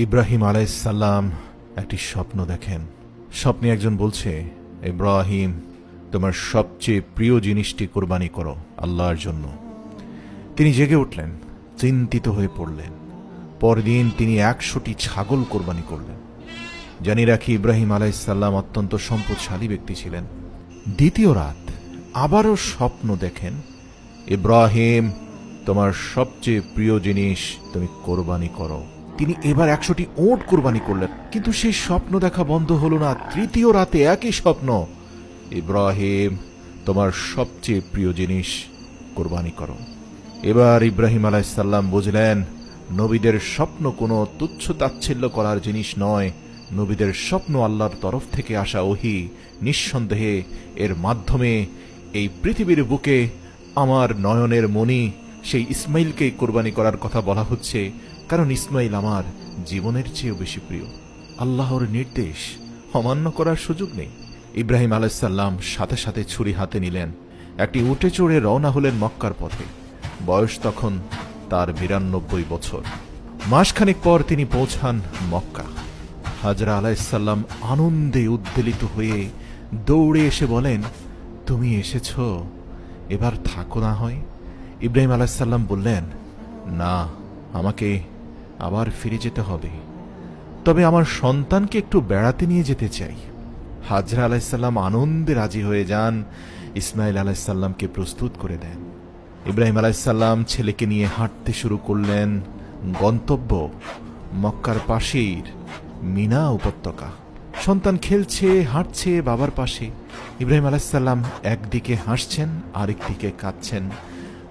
ইব্রাহিম আলাইসাল্লাম একটি স্বপ্ন দেখেন। স্বপ্নে একজন বলছে, ইব্রাহিম, তোমার সবচেয়ে প্রিয় জিনিসটি কোরবানি করো আল্লাহর জন্য। তিনি জেগে উঠলেন, চিন্তিত হয়ে পড়লেন। পরদিন তিনি একশোটি ছাগল কোরবানি করলেন। জানি রাখি, ইব্রাহিম আলাইসাল্লাম অত্যন্ত সম্পদশালী ব্যক্তি ছিলেন। দ্বিতীয় রাত আবারও স্বপ্ন দেখেন, ইব্রাহিম, তোমার সবচেয়ে প্রিয় জিনিস তুমি কোরবানি করো। তিনি এবার একশোটি ওট কোরবানি করলেন। কিন্তু সেই স্বপ্ন দেখা বন্ধ হলো না, তৃতীয় রাতে একই স্বপ্ন। ইব্রাহিম, তোমার সবচেয়ে প্রিয় জিনিস কোরবানি করো। এবার ইব্রাহিম আলাইসাল্লাম বুঝলেন, নবীদের স্বপ্ন কোনো তুচ্ছ তাচ্ছিল্য করার জিনিস নয়। নবীদের স্বপ্ন আল্লাহর তরফ থেকে আসা ওহি। নিঃসন্দেহে এর মাধ্যমে এই পৃথিবীর বুকে আমার নয়নের মণি, সেই ইসমাইলকে কোরবানি করার কথা বলা হচ্ছে। কারণ ইসমাইল আমার জীবনের চেয়েও বেশি প্রিয়। আল্লাহর নির্দেশ অমান্য করার সুযোগ নেই। ইব্রাহিম আলাইসাল্লাম সাথে সাথে ছুরি হাতে নিলেন। একটি উঠে চড়ে রওনা হলেন মক্কার পথে। বয়স তখন তার বিরানব্বই বছর। মাসখানেক পর তিনি পৌঁছান মক্কা। হাজরা আলাইসাল্লাম আনন্দে উদ্বেলিত হয়ে দৌড়ে এসে বলেন, তুমি এসেছ? এবার থাকো না হয়? ইব্রাহিম আলাইসাল্লাম বললেন, না, আমাকে আবার ফিরে যেতে হবে। তবে আমার সন্তানকে একটু বেড়াতে নিয়ে যেতে চাই। হাজরা আলাইসাল্লাম আনন্দে রাজি হয়ে যান ইসমাইল আলাইসাল্লামকে প্রস্তুত করে দেন। ইব্রাহিম আলাইসাল্লাম ছেলেকে নিয়ে হাঁটতে শুরু করলেন, গন্তব্য মক্কার পাশের মিনা উপত্যকা। সন্তান খেলছে, হাঁটছে বাবার পাশে। ইব্রাহিম আলাইসাল্লাম একদিকে হাসছেন, আরেকদিকে কাঁদছেন।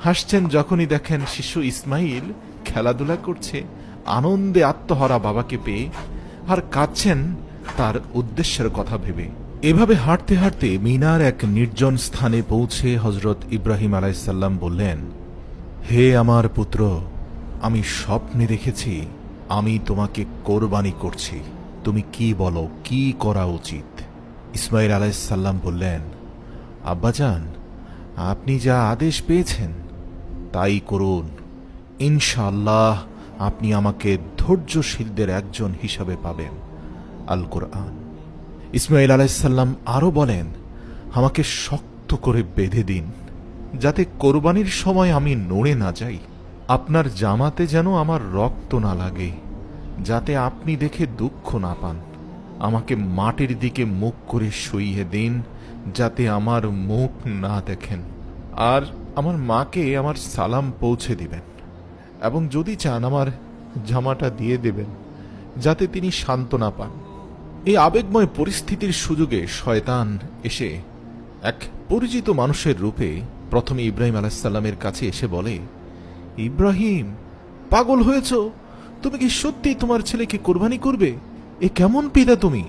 হাসছেন যখনই দেখেন শিশু ইসমাইল খেলাধুলা করছে। আনন্দে আত্মহারা বাবাকে পেয়ে আর কাঁদছেন তার উদ্দেশ্যের কথা ভেবে। এভাবে হাঁটতে হাঁটতে মিনার এক নির্জন স্থানে পৌঁছে হজরত ইব্রাহিম আলাইসাল্লাম বললেন, হে আমার পুত্র, আমি স্বপ্নে দেখেছি, আমি তোমাকে কোরবানি করছি। তুমি কি বলো, কি করা উচিত? ইসমাইল আলাইসাল্লাম বললেন, আব্বাজান, আপনি যা আদেশ পেয়েছেন, তাই করুন। ইনশাআল্লাহ আপনি আমাকে ধৈর্যশীলদের একজন হিসাবে পাবেন। আল কোরআন। ইসমাইল আলাইসাল্লাম আরও বলেন, আমাকে শক্ত করে বেঁধে দিন, যাতে কোরবানির সময় আমি নড়ে না যাই। আপনার জামাতে যেন আমার রক্ত না লাগে, যাতে আপনি দেখে দুঃখ না পান। আমাকে মাটির দিকে মুখ করে শুইয়ে দিন, যাতে আমার মুখ না দেখেন। আর আমার মাকে আমার সালাম পৌঁছে দিবেন। এবং যদি চান আমার জামাটা দিয়ে দেবেন, যাতে তিনি সান্ত্বনা পান। এই আবেগময় পরিস্থিতির সুযোগে শয়তান এসে এক পরিচিত মানুষের রূপে প্রথমে ইব্রাহিম আলাহিসাল্লামের কাছে এসে বলে, ইব্রাহিম, পাগল হয়েছ? তুমি কি সত্যি তোমার ছেলেকে কোরবানি করবে? এ কেমন পিতা তুমি?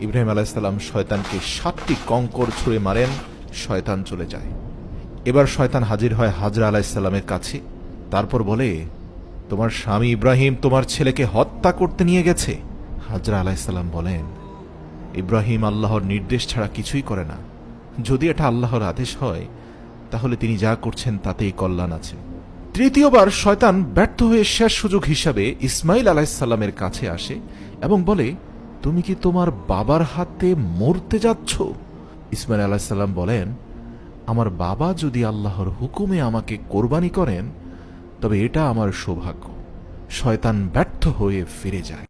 ইব্রাহিম আলাহিসাল্লাম শয়তানকে সাতটি কঙ্কর ছুঁড়ে মারেন, শয়তান চলে যায়। এবার শয়তান হাজির হয় হাজরা আলাহিসাল্লামের কাছে। তারপর বলে, তোমার স্বামী ইব্রাহিম তোমার ছেলেকে হত্যা করতে নিয়ে গেছে। হাজরা আলাইসাল্লাম বলেন, ইব্রাহিম আল্লাহর নির্দেশ ছাড়া কিছুই করে না। যদি এটা আল্লাহর আদেশ হয়, তাহলে তিনি যা করছেন তাতেই কল্যাণ আছে। তৃতীয়বার শয়তান ব্যর্থ হয়ে শেষ সুযোগ হিসাবে ইসমাইল আলাইসাল্লামের কাছে আসে এবং বলে, তুমি কি তোমার বাবার হাতে মরতে যাচ্ছ? ইসমাইল আলাহিসাল্লাম বলেন, আমার বাবা যদি আল্লাহর হুকুমে আমাকে কোরবানি করেন তবে এটা আমার সৌভাগ্য। শয়তান ব্যর্থ হয়ে ফিরে যায়।